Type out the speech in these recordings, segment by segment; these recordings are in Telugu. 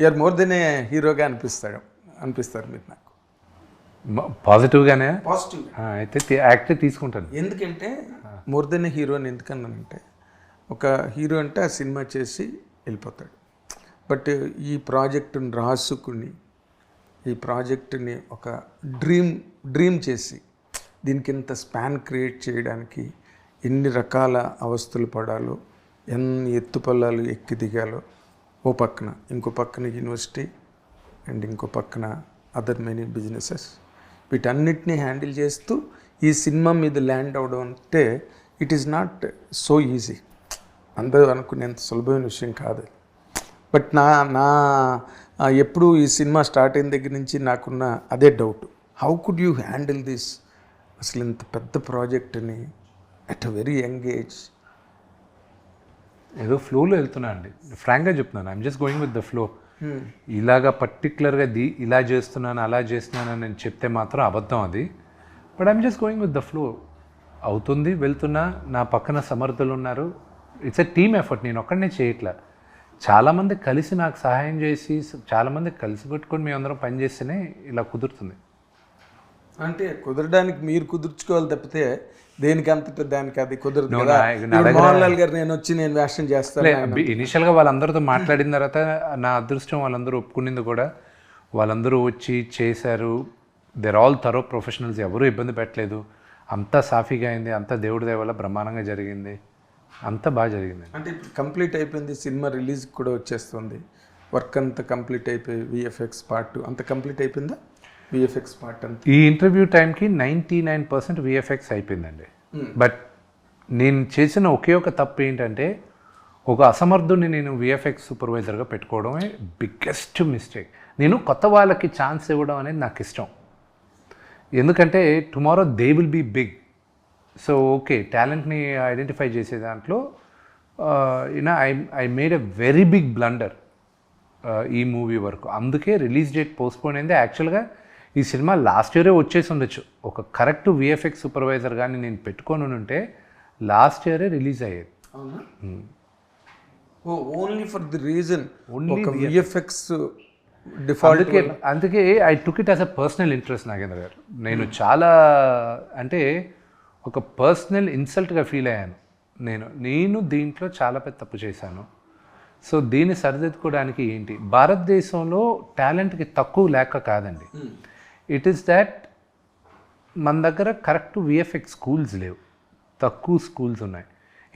యూఆర్ మోర్ దెన్ ఏ హీరోగా అనిపిస్తాడు అనిపిస్తారు మీరు నాకు. పాజిటివ్గానే? పాజిటివ్ అయితే యాక్ట్ తీసుకుంటాను. ఎందుకంటే మోర్ దెన్ ఏ హీరో అని ఎందుకన్నానంటే ఒక హీరో అంటే ఆ సినిమా చేసి వెళ్ళిపోతాడు. బట్ ఈ ప్రాజెక్టుని రాసుకుని ఈ ప్రాజెక్టుని ఒక డ్రీమ్ డ్రీమ్ చేసి దీనికి ఇంత స్పాన్ క్రియేట్ చేయడానికి ఎన్ని రకాల అవస్థలు పడాలో ఎన్ని ఎత్తుపల్లాలు ఎక్కి దిగాలో ఓ పక్కన ఇంకో పక్కన యూనివర్సిటీ అండ్ ఇంకో పక్కన అదర్ మెనీ బిజినెసెస్. వీటన్నిటిని హ్యాండిల్ చేస్తూ ఈ సినిమా మీద ల్యాండ్ అవడం అంటే it is not so easy. అందరూ అనుకునేంత సులభమైన విషయం కాదు. బట్ నా నా ఎప్పుడు ఈ సినిమా స్టార్ట్ అయిన దగ్గర నుంచి నాకున్న అదే doubt. How could you handle this అసలు ఇంత పెద్ద ప్రాజెక్ట్ని at a very young age ఏదో ఫ్లోలో వెళ్తున్నా అండి. ఫ్రాంక్గా చెప్తున్నాను. I'm just going with the flow ఇలాగా పర్టికులర్గా ది ఇలా చేస్తున్నాను అలా చేస్తున్నాను అని నేను చెప్తే మాత్రం అబద్ధం అది. But I'm just going with the flow అవుతుంది వెళ్తున్నా నా పక్కన సమర్థులు ఉన్నారు. ఇట్స్ ఎ టీమ్ ఎఫర్ట్ నేను ఒక్కడనే చేయట్లా. చాలామంది కలిసి నాకు సహాయం చేసి చాలామంది కలిసి పెట్టుకొని మేము అందరం పని చేస్తేనే ఇలా కుదురుతుంది. అంటే కుదరడానికి మీరు కుదుర్చుకోవాలి తప్పితే దేనికి అంతటా దానికి అది కుదరదు కదా. మోహన్ లాల్ గారు నేను వచ్చి నేను వేషం చేస్తాను ఆయన. ఇనిషియల్గా వాళ్ళందరితో మాట్లాడిన తర్వాత నా అదృష్టం వాళ్ళందరూ ఒప్పుకునింది కూడా. వాళ్ళందరూ వచ్చి చేశారు. దెర్ ఆల్ థరో ప్రొఫెషనల్స్ ఎవరూ ఇబ్బంది పెట్టలేదు. అంతా సాఫీగా అయింది. అంతా దేవుడి దయ వల్ల బ్రహ్మాండంగా జరిగింది. అంతా బాగా జరిగింది. అంటే ఇప్పుడు కంప్లీట్ అయిపోయింది. సినిమా రిలీజ్ కూడా వచ్చేస్తుంది. వర్క్ అంతా కంప్లీట్ అయిపోయి విఎఫ్ఎక్స్ పార్ట్ అంత కంప్లీట్ అయిపోయిందా? విఎఫ్ఎక్స్ పార్ట్ అంతా. ఈ ఇంటర్వ్యూ టైంకి నైంటీ నైన్ పర్సెంట్ విఎఫ్ఎక్స్ అయిపోయిందండి. బట్ నేను చేసిన ఒకే ఒక తప్పు ఏంటంటే ఒక అసమర్థుని నేను విఎఫ్ఎక్స్ సూపర్వైజర్గా పెట్టుకోవడమే బిగ్గెస్ట్ మిస్టేక్ నేను కొత్త వాళ్ళకి ఛాన్స్ ఇవ్వడం అనేది నాకు ఇష్టం. ఎందుకంటే tomorrow they will be big so okay టాలెంట్ని ఐడెంటిఫై చేసే దాంట్లో you know I I made a very big blunder ఈ మూవీ వరకు. అందుకే రిలీజ్ డేట్ పోస్ట్పోన్ అయింది. యాక్చువల్గా ఈ సినిమా లాస్ట్ ఇయరే వచ్చేసి ఉండొచ్చు. ఒక కరెక్ట్ విఎఫ్ఎక్స్ సూపర్వైజర్ కానీ నేను పెట్టుకొని ఉంటే లాస్ట్ ఇయరే రిలీజ్ అయ్యేది. Only for the reason VFX అందుకే అందుకే I took it as a personal interest Nagendra garu. నేను చాలా అంటే ఒక పర్సనల్ ఇన్సల్ట్గా ఫీల్ అయ్యాను. నేను నేను దీంట్లో చాలా పెద్ద తప్పు చేశాను. సో దీన్ని సరిదిద్దుకోవడానికి ఏంటి? భారతదేశంలో టాలెంట్కి తక్కువ లేక కాదండి. ఇట్ ఈస్ దాట్ మన దగ్గర కరెక్ట్ విఎఫ్ఎక్స్ స్కూల్స్ లేవు. తక్కువ స్కూల్స్ ఉన్నాయి.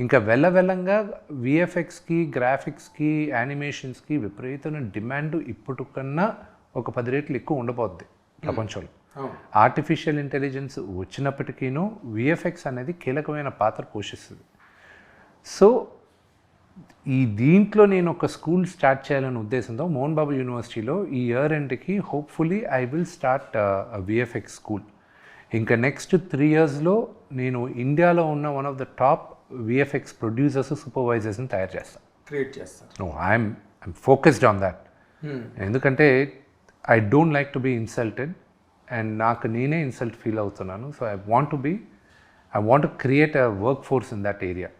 ఇంకా వెళ్ళవెళ్ళంగా విఎఫ్ఎక్స్కి గ్రాఫిక్స్కి యానిమేషన్స్కి విపరీతమైన డిమాండ్ ఇప్పుడు కన్నా ఒక పది రేట్లు ఎక్కువ ఉండబోద్ది ప్రపంచంలో. అవును. ఆర్టిఫిషియల్ ఇంటెలిజెన్స్ వచ్చినప్పటికీను విఎఫ్ఎక్స్ అనేది కీలకమైన పాత్ర పోషిస్తుంది. సో ఈ దీంట్లో నేను ఒక స్కూల్ స్టార్ట్ చేయాలనే ఉద్దేశంతో మోహన్ బాబు యూనివర్సిటీలో ఈ year ఎండ్కి hopefully I will start VFX school ఇంకా నెక్స్ట్ త్రీ ఇయర్స్లో నేను ఇండియాలో ఉన్న one of the top VFX producers సూపర్వైజర్స్ని తయారు చేస్తాను క్రియేట్ చేస్తారు no I'm I'm focused on that ఎందుకంటే I don't like to be insulted and నాకు నేనే ఇన్సల్ట్ ఫీల్ అవుతున్నాను. So I want to be I want to create a work force in that area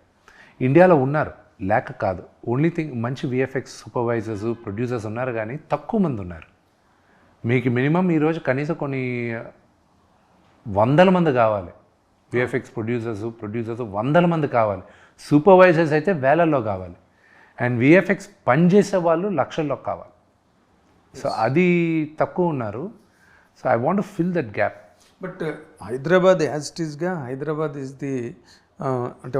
ఇండియాలో ఉన్నారు. లేక కాదు. ఓన్లీ థింగ్ మంచి విఎఫ్ఎక్స్ సూపర్వైజర్స్ ప్రొడ్యూసర్స్ ఉన్నారు కానీ తక్కువ మంది ఉన్నారు. మీకు మినిమం ఈరోజు కనీసం కొన్ని వందల మంది కావాలి. విఎఫ్ఎక్స్ ప్రొడ్యూసర్స్ ప్రొడ్యూసర్స్ వందల మంది కావాలి. సూపర్వైజర్స్ అయితే వేలల్లో కావాలి. అండ్ విఎఫ్ఎక్స్ పనిచేసే వాళ్ళు లక్షల్లో కావాలి. సో అది తక్కువ ఉన్నారు. So I want fill that gap but Hyderabad as it ఈస్గా హైదరాబాద్ ఇస్ ది అంటే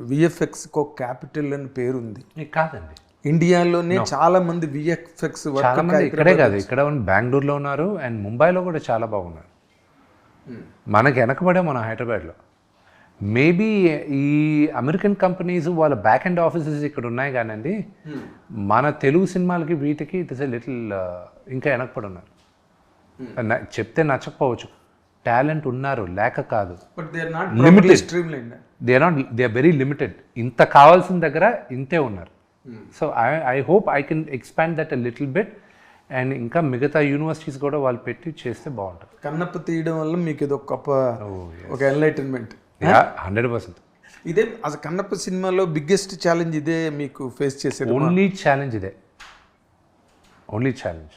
విఎఫ్ఎక్స్ ఒక క్యాపిటల్ అని పేరుంది. కాదండి. ఇండియాలోనే చాలా మంది విఎఫ్ఎక్స్ చాలా మంది ఇక్కడే కాదు. ఇక్కడ బెంగళూరులో ఉన్నారు అండ్ ముంబైలో కూడా చాలా బాగున్నారు. మనకి వెనకబడే మన హైదరాబాద్లో. మేబీ ఈ అమెరికన్ కంపెనీస్ వాళ్ళ బ్యాక్ అండ్ ఆఫీసెస్ ఇక్కడ ఉన్నాయి కానండి. మన తెలుగు సినిమాలకి వీటికి ఇట్ ఇస్ ఎ లిటిల్ ఇంకా వెనకబడి ఉన్నారు. న- చెప్తే నచ్చకపోవచ్చు. టాలెంట్ ఉన్నారు లేక కాదు. But they are not they are not they are very limited ఇంత కావాల్సిన దగ్గర ఇంతే ఉన్నారు. So I I hope I can expand that a little bit and ఇంకా మిగతా యూనివర్సిటీస్ కూడా వాళ్ళు పెట్టి చేస్తే బాగుంటుంది. కన్నప్ప తీయడం వల్ల మీకు ఇది ఒక గొప్ప ఒక ఎన్లైటన్మెంట్ హండ్రెడ్ పర్సెంట్ ఇదే అసలు కన్నప్ప సినిమాలో బిగ్గెస్ట్ ఛాలెంజ్ ఇదే మీకు ఫేస్ చేసేది. ఓన్లీ ఛాలెంజ్ ఇదే. Only challenge